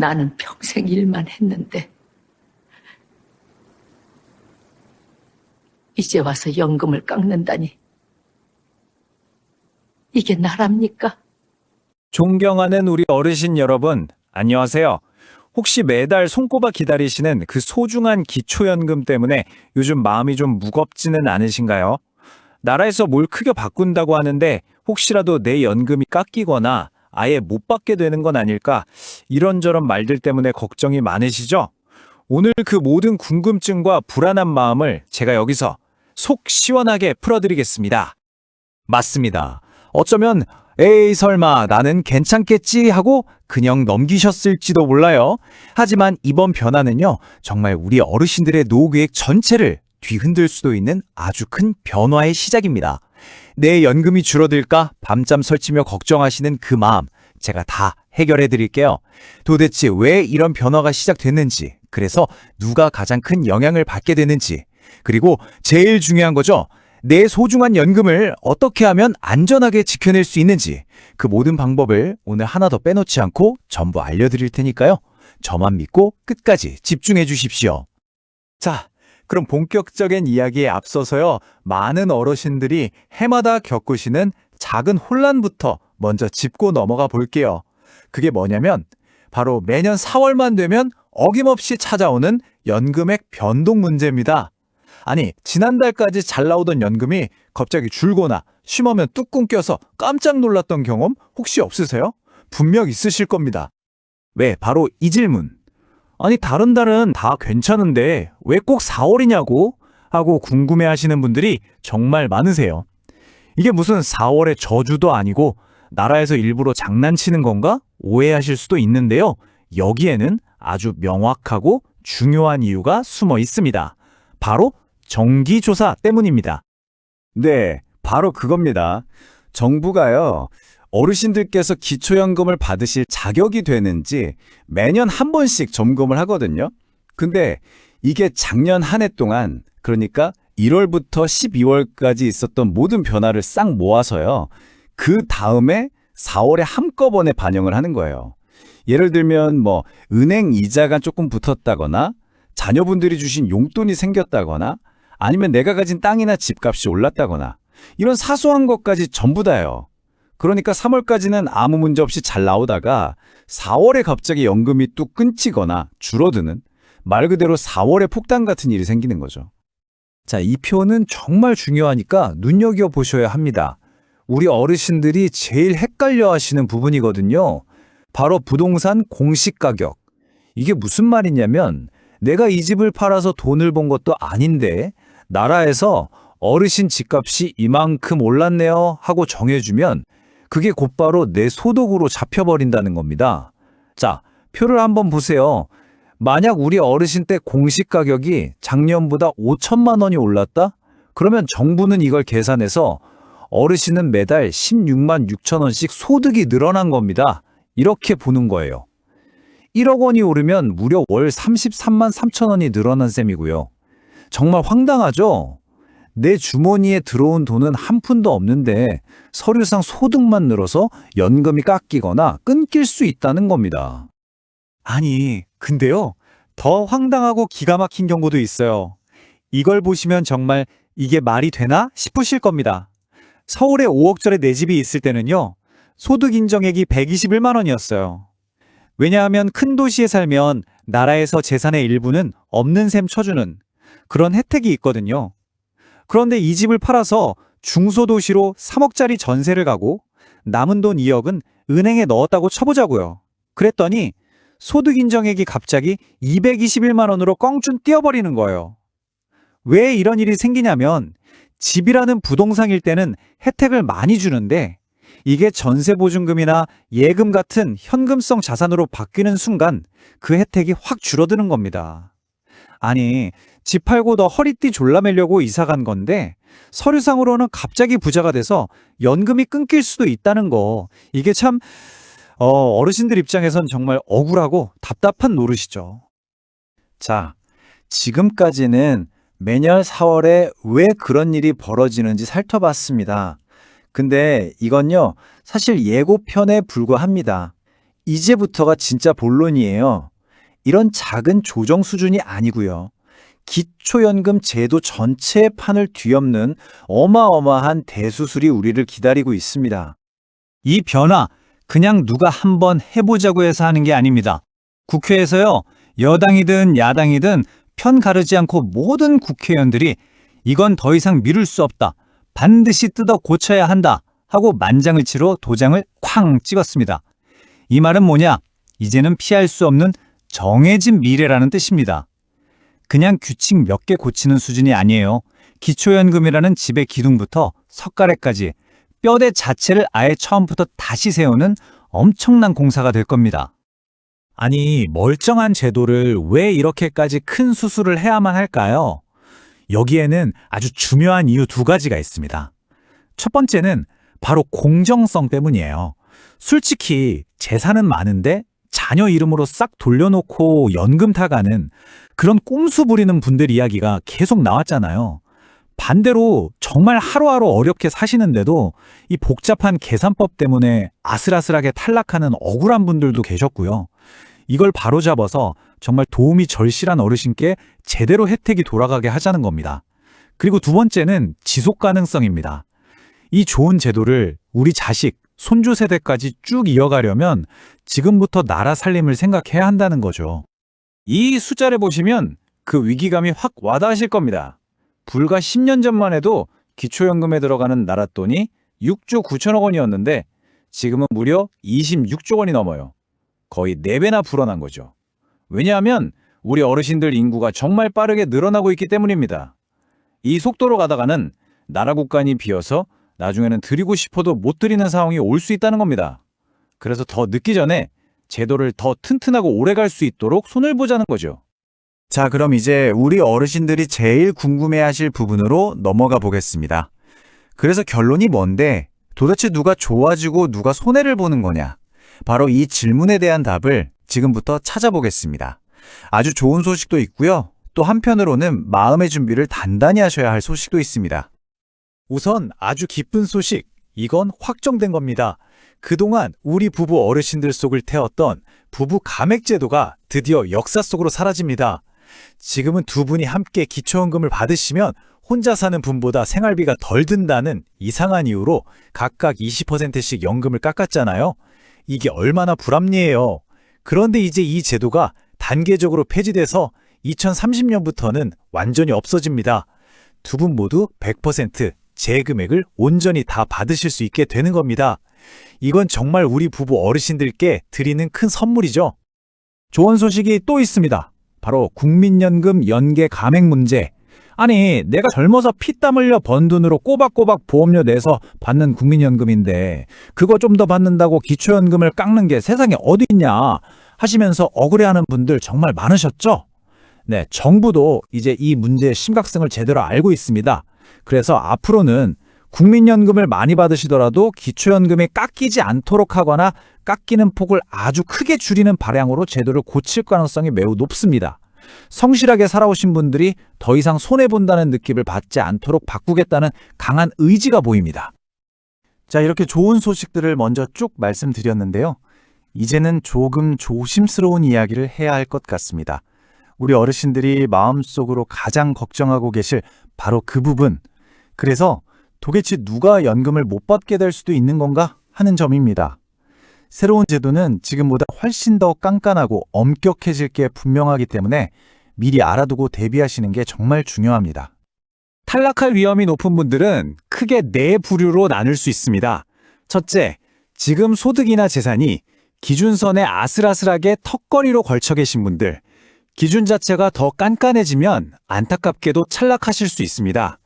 나는 평생 일만 했는데 이제 와서 연금을 깎는다니 이게 나랍니까? 존경하는 우리 어르신 여러분, 안녕하세요. 혹시 매달 손꼽아 기다리시는 그 소중한 기초연금 때문에 요즘 마음이 좀 무겁지는 않으신가요? 나라에서 뭘 크게 바꾼다고 하는데 혹시라도 내 연금이 깎이거나 아예 못 받게 되는 건 아닐까 이런저런 말들 때문에 걱정이 많으시죠? 오늘 그 모든 궁금증과 불안한 마음을 제가 여기서 속 시원하게 풀어드리겠습니다. 맞습니다. 어쩌면 에이 설마 나는 괜찮겠지 하고 그냥 넘기셨을지도 몰라요. 하지만 이번 변화는요. 정말 우리 어르신들의 노후계획 전체를 뒤흔들 수도 있는 아주 큰 변화의 시작입니다. 내 연금이 줄어들까 밤잠 설치며 걱정하시는 그 마음 제가 다 해결해 드릴게요. 도대체 왜 이런 변화가 시작됐는지, 그래서 누가 가장 큰 영향을 받게 되는지, 그리고 제일 중요한 거죠. 내 소중한 연금을 어떻게 하면 안전하게 지켜낼 수 있는지 그 모든 방법을 오늘 하나 더 빼놓지 않고 전부 알려드릴 테니까요. 저만 믿고 끝까지 집중해 주십시오. 자, 그럼 본격적인 이야기에 앞서서요. 많은 어르신들이 해마다 겪으시는 작은 혼란부터 먼저 짚고 넘어가 볼게요. 그게 뭐냐면 바로 매년 4월만 되면 어김없이 찾아오는 연금액 변동 문제입니다. 아니, 지난달까지 잘 나오던 연금이 갑자기 줄거나 심하면 뚝 끊겨서 깜짝 놀랐던 경험 혹시 없으세요? 분명 있으실 겁니다. 왜? 바로 이 질문. 아니, 다른 달은 다 괜찮은데 왜 꼭 4월이냐고? 하고 궁금해 하시는 분들이 정말 많으세요. 이게 무슨 4월의 저주도 아니고 나라에서 일부러 장난치는 건가? 오해하실 수도 있는데요. 여기에는 아주 명확하고 중요한 이유가 숨어 있습니다. 바로 정기조사 때문입니다. 네, 바로 그겁니다. 정부가요, 어르신들께서 기초연금을 받으실 자격이 되는지 매년 한 번씩 점검을 하거든요. 근데 이게 작년 한 해 동안, 그러니까 1월부터 12월까지 있었던 모든 변화를 싹 모아서요. 그 다음에 4월에 한꺼번에 반영을 하는 거예요. 예를 들면 뭐 은행 이자가 조금 붙었다거나 자녀분들이 주신 용돈이 생겼다거나 아니면 내가 가진 땅이나 집값이 올랐다거나 이런 사소한 것까지 전부 다요. 그러니까 3월까지는 아무 문제 없이 잘 나오다가 4월에 갑자기 연금이 뚝 끊기거나 줄어드는 말 그대로 4월에 폭탄 같은 일이 생기는 거죠. 자, 이 표는 정말 중요하니까 눈여겨보셔야 합니다. 우리 어르신들이 제일 헷갈려 하시는 부분이거든요. 바로 부동산 공시가격. 이게 무슨 말이냐면 내가 이 집을 팔아서 돈을 번 것도 아닌데 나라에서 어르신 집값이 이만큼 올랐네요 하고 정해주면 그게 곧바로 내 소득으로 잡혀버린다는 겁니다. 자, 표를 한번 보세요. 만약 우리 어르신 때 공시가격이 작년보다 5천만 원이 올랐다? 그러면 정부는 이걸 계산해서 어르신은 매달 16만 6천 원씩 소득이 늘어난 겁니다. 이렇게 보는 거예요. 1억 원이 오르면 무려 월 33만 3천 원이 늘어난 셈이고요. 정말 황당하죠? 내 주머니에 들어온 돈은 한 푼도 없는데 서류상 소득만 늘어서 연금이 깎이거나 끊길 수 있다는 겁니다. 아니, 근데요. 더 황당하고 기가 막힌 경우도 있어요. 이걸 보시면 정말 이게 말이 되나 싶으실 겁니다. 서울에 5억짜리 내 집이 있을 때는요. 소득 인정액이 121만 원이었어요. 왜냐하면 큰 도시에 살면 나라에서 재산의 일부는 없는 셈 쳐주는 그런 혜택이 있거든요. 그런데 이 집을 팔아서 중소도시로 3억짜리 전세를 가고 남은 돈 2억은 은행에 넣었다고 쳐보자고요. 그랬더니 소득 인정액이 갑자기 221만 원으로 껑충 뛰어버리는 거예요. 왜 이런 일이 생기냐면 집이라는 부동산일 때는 혜택을 많이 주는데 이게 전세보증금이나 예금 같은 현금성 자산으로 바뀌는 순간 그 혜택이 확 줄어드는 겁니다. 아니, 집 팔고 너 허리띠 졸라매려고 이사 간 건데 서류상으로는 갑자기 부자가 돼서 연금이 끊길 수도 있다는 거. 이게 참 어, 어르신들 입장에선 정말 억울하고 답답한 노릇이죠. 자, 지금까지는 매년 4월에 왜 그런 일이 벌어지는지 살펴봤습니다. 근데 이건요, 사실 예고편에 불과합니다. 이제부터가 진짜 본론이에요. 이런 작은 조정 수준이 아니고요. 기초연금 제도 전체의 판을 뒤엎는 어마어마한 대수술이 우리를 기다리고 있습니다. 이 변화 그냥 누가 한번 해보자고 해서 하는 게 아닙니다. 국회에서요 여당이든 야당이든 편 가르지 않고 모든 국회의원들이 이건 더 이상 미룰 수 없다. 반드시 뜯어 고쳐야 한다. 하고 만장일치로 도장을 쾅 찍었습니다. 이 말은 뭐냐? 이제는 피할 수 없는 정해진 미래라는 뜻입니다. 그냥 규칙 몇 개 고치는 수준이 아니에요. 기초연금이라는 집의 기둥부터 석가래까지 뼈대 자체를 아예 처음부터 다시 세우는 엄청난 공사가 될 겁니다. 아니, 멀쩡한 제도를 왜 이렇게까지 큰 수술을 해야만 할까요? 여기에는 아주 중요한 이유 두 가지가 있습니다. 첫 번째는 바로 공정성 때문이에요. 솔직히 재산은 많은데 자녀 이름으로 싹 돌려놓고 연금 타가는 그런 꼼수 부리는 분들 이야기가 계속 나왔잖아요. 반대로 정말 하루하루 어렵게 사시는데도 이 복잡한 계산법 때문에 아슬아슬하게 탈락하는 억울한 분들도 계셨고요. 이걸 바로잡아서 정말 도움이 절실한 어르신께 제대로 혜택이 돌아가게 하자는 겁니다. 그리고 두 번째는 지속 가능성입니다. 이 좋은 제도를 우리 자식, 손주 세대까지 쭉 이어가려면 지금부터 나라 살림을 생각해야 한다는 거죠. 이 숫자를 보시면 그 위기감이 확 와닿으실 겁니다. 불과 10년 전만 해도 기초연금에 들어가는 나라 돈이 6조 9천억 원이었는데 지금은 무려 26조 원이 넘어요. 거의 4배나 불어난 거죠. 왜냐하면 우리 어르신들 인구가 정말 빠르게 늘어나고 있기 때문입니다. 이 속도로 가다가는 나라 국간이 비어서 나중에는 드리고 싶어도 못 드리는 상황이 올 수 있다는 겁니다. 그래서 더 늦기 전에 제도를 더 튼튼하고 오래 갈 수 있도록 손을 보자는 거죠. 자, 그럼 이제 우리 어르신들이 제일 궁금해 하실 부분으로 넘어가 보겠습니다. 그래서 결론이 뭔데 도대체 누가 좋아지고 누가 손해를 보는 거냐? 바로 이 질문에 대한 답을 지금부터 찾아보겠습니다. 아주 좋은 소식도 있고요. 또 한편으로는 마음의 준비를 단단히 하셔야 할 소식도 있습니다. 우선 아주 기쁜 소식. 이건 확정된 겁니다. 그동안 우리 부부 어르신들 속을 태웠던 부부 감액 제도가 드디어 역사 속으로 사라집니다. 지금은 두 분이 함께 기초연금을 받으시면 혼자 사는 분보다 생활비가 덜 든다는 이상한 이유로 각각 20%씩 연금을 깎았잖아요. 이게 얼마나 불합리해요. 그런데 이제 이 제도가 단계적으로 폐지돼서 2030년부터는 완전히 없어집니다. 두 분 모두 100% 재금액을 온전히 다 받으실 수 있게 되는 겁니다. 이건 정말 우리 부부 어르신들께 드리는 큰 선물이죠. 좋은 소식이 또 있습니다. 바로 국민연금 연계 감액 문제. 아니, 내가 젊어서 피땀 흘려 번 돈으로 꼬박꼬박 보험료 내서 받는 국민연금인데 그거 좀 더 받는다고 기초연금을 깎는 게 세상에 어디 있냐 하시면서 억울해하는 분들 정말 많으셨죠? 네, 정부도 이제 이 문제의 심각성을 제대로 알고 있습니다. 그래서 앞으로는 국민연금을 많이 받으시더라도 기초연금이 깎이지 않도록 하거나 깎이는 폭을 아주 크게 줄이는 방향으로 제도를 고칠 가능성이 매우 높습니다. 성실하게 살아오신 분들이 더 이상 손해본다는 느낌을 받지 않도록 바꾸겠다는 강한 의지가 보입니다. 자, 이렇게 좋은 소식들을 먼저 쭉 말씀드렸는데요. 이제는 조금 조심스러운 이야기를 해야 할 것 같습니다. 우리 어르신들이 마음속으로 가장 걱정하고 계실 바로 그 부분. 그래서 도대체 누가 연금을 못 받게 될 수도 있는 건가 하는 점입니다. 새로운 제도는 지금보다 훨씬 더 깐깐하고 엄격해질 게 분명하기 때문에 미리 알아두고 대비하시는 게 정말 중요합니다. 탈락할 위험이 높은 분들은 크게 네 부류로 나눌 수 있습니다. 첫째, 지금 소득이나 재산이 기준선에 아슬아슬하게 턱걸이로 걸쳐 계신 분들. 기준 자체가 더 깐깐해지면 안타깝게도 탈락하실 수 있습니다.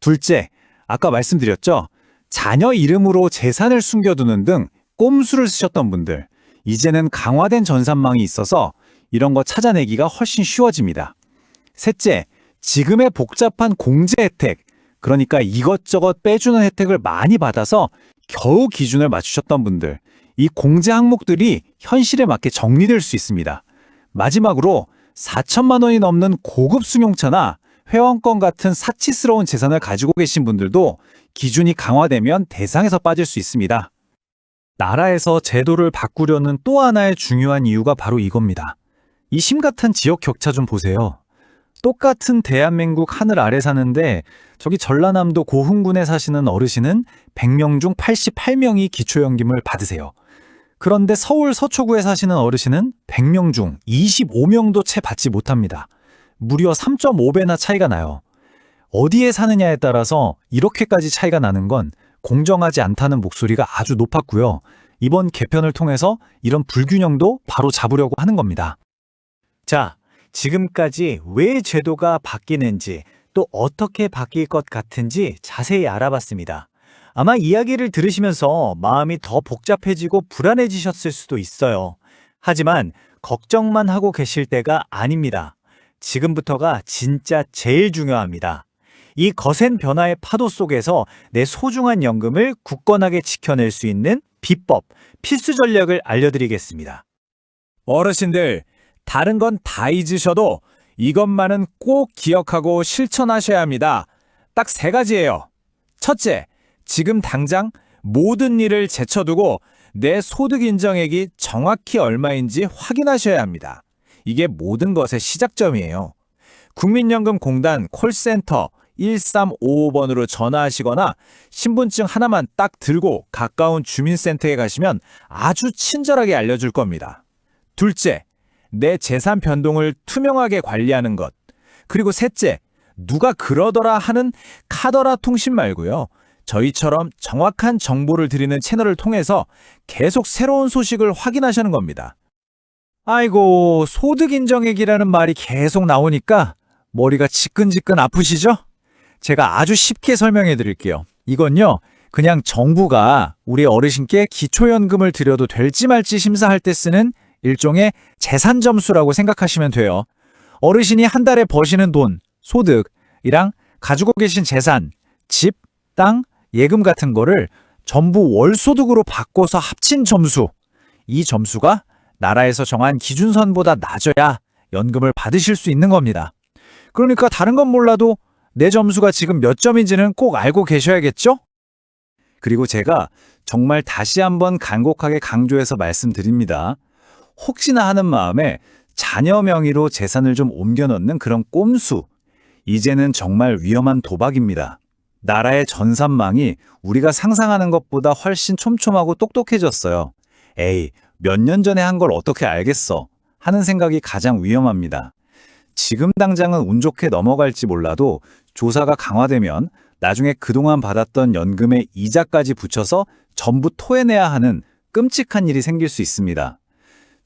둘째, 아까 말씀드렸죠? 자녀 이름으로 재산을 숨겨두는 등 꼼수를 쓰셨던 분들. 이제는 강화된 전산망이 있어서 이런 거 찾아내기가 훨씬 쉬워집니다. 셋째, 지금의 복잡한 공제 혜택, 그러니까 이것저것 빼주는 혜택을 많이 받아서 겨우 기준을 맞추셨던 분들. 이 공제 항목들이 현실에 맞게 정리될 수 있습니다. 마지막으로 4천만 원이 넘는 고급 승용차나 회원권 같은 사치스러운 재산을 가지고 계신 분들도 기준이 강화되면 대상에서 빠질 수 있습니다. 나라에서 제도를 바꾸려는 또 하나의 중요한 이유가 바로 이겁니다. 이 심각한 지역 격차 좀 보세요. 똑같은 대한민국 하늘 아래 사는데 저기 전라남도 고흥군에 사시는 어르신은 100명 중 88명이 기초연금을 받으세요. 그런데 서울 서초구에 사시는 어르신은 100명 중 25명도 채 받지 못합니다. 무려 3.5배나 차이가 나요. 어디에 사느냐에 따라서 이렇게까지 차이가 나는 건 공정하지 않다는 목소리가 아주 높았고요. 이번 개편을 통해서 이런 불균형도 바로 잡으려고 하는 겁니다. 자, 지금까지 왜 제도가 바뀌는지 또 어떻게 바뀔 것 같은지 자세히 알아봤습니다. 아마 이야기를 들으시면서 마음이 더 복잡해지고 불안해지셨을 수도 있어요. 하지만 걱정만 하고 계실 때가 아닙니다. 지금부터가 진짜 제일 중요합니다. 이 거센 변화의 파도 속에서 내 소중한 연금을 굳건하게 지켜낼 수 있는 비법, 필수 전략을 알려드리겠습니다. 어르신들, 다른 건 다 잊으셔도 이것만은 꼭 기억하고 실천하셔야 합니다. 딱 세 가지예요. 첫째, 지금 당장 모든 일을 제쳐두고 내 소득 인정액이 정확히 얼마인지 확인하셔야 합니다. 이게 모든 것의 시작점이에요. 국민연금공단 콜센터 1355번으로 전화하시거나 신분증 하나만 딱 들고 가까운 주민센터에 가시면 아주 친절하게 알려줄 겁니다. 둘째, 내 재산 변동을 투명하게 관리하는 것. 그리고 셋째, 누가 그러더라 하는 카더라 통신 말고요. 저희처럼 정확한 정보를 드리는 채널을 통해서 계속 새로운 소식을 확인하시는 겁니다. 아이고, 소득 인정액이라는 말이 계속 나오니까 머리가 지끈지끈 아프시죠? 제가 아주 쉽게 설명해 드릴게요. 이건요, 그냥 정부가 우리 어르신께 기초연금을 드려도 될지 말지 심사할 때 쓰는 일종의 재산 점수라고 생각하시면 돼요. 어르신이 한 달에 버시는 돈, 소득이랑 가지고 계신 재산, 집, 땅, 예금 같은 거를 전부 월소득으로 바꿔서 합친 점수. 이 점수가 나라에서 정한 기준선보다 낮아야 연금을 받으실 수 있는 겁니다. 그러니까 다른 건 몰라도 내 점수가 지금 몇 점인지는 꼭 알고 계셔야겠죠? 그리고 제가 정말 다시 한번 간곡하게 강조해서 말씀드립니다. 혹시나 하는 마음에 자녀 명의로 재산을 좀 옮겨 넣는 그런 꼼수. 이제는 정말 위험한 도박입니다. 나라의 전산망이 우리가 상상하는 것보다 훨씬 촘촘하고 똑똑해졌어요. 에이, 몇 년 전에 한 걸 어떻게 알겠어? 하는 생각이 가장 위험합니다. 지금 당장은 운 좋게 넘어갈지 몰라도 조사가 강화되면 나중에 그동안 받았던 연금의 이자까지 붙여서 전부 토해내야 하는 끔찍한 일이 생길 수 있습니다.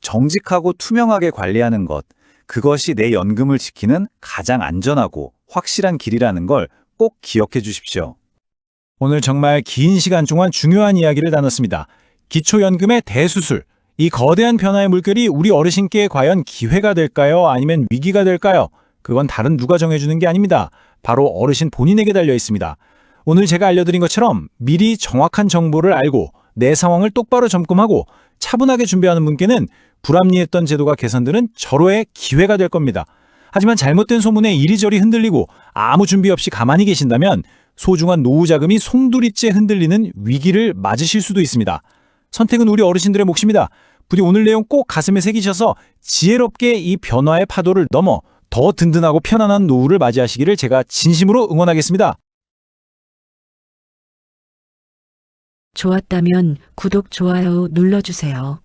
정직하고 투명하게 관리하는 것, 그것이 내 연금을 지키는 가장 안전하고 확실한 길이라는 걸 꼭 기억해 주십시오. 오늘 정말 긴 시간 동안 중요한 이야기를 나눴습니다. 기초연금의 대수술. 이 거대한 변화의 물결이 우리 어르신께 과연 기회가 될까요? 아니면 위기가 될까요? 그건 다른 누가 정해주는 게 아닙니다. 바로 어르신 본인에게 달려 있습니다. 오늘 제가 알려드린 것처럼 미리 정확한 정보를 알고 내 상황을 똑바로 점검하고 차분하게 준비하는 분께는 불합리했던 제도가 개선되는 절호의 기회가 될 겁니다. 하지만 잘못된 소문에 이리저리 흔들리고 아무 준비 없이 가만히 계신다면 소중한 노후 자금이 송두리째 흔들리는 위기를 맞으실 수도 있습니다. 선택은 우리 어르신들의 몫입니다. 부디 오늘 내용 꼭 가슴에 새기셔서 지혜롭게 이 변화의 파도를 넘어 더 든든하고 편안한 노후를 맞이하시기를 제가 진심으로 응원하겠습니다. 좋았다면 구독, 좋아요 눌러주세요.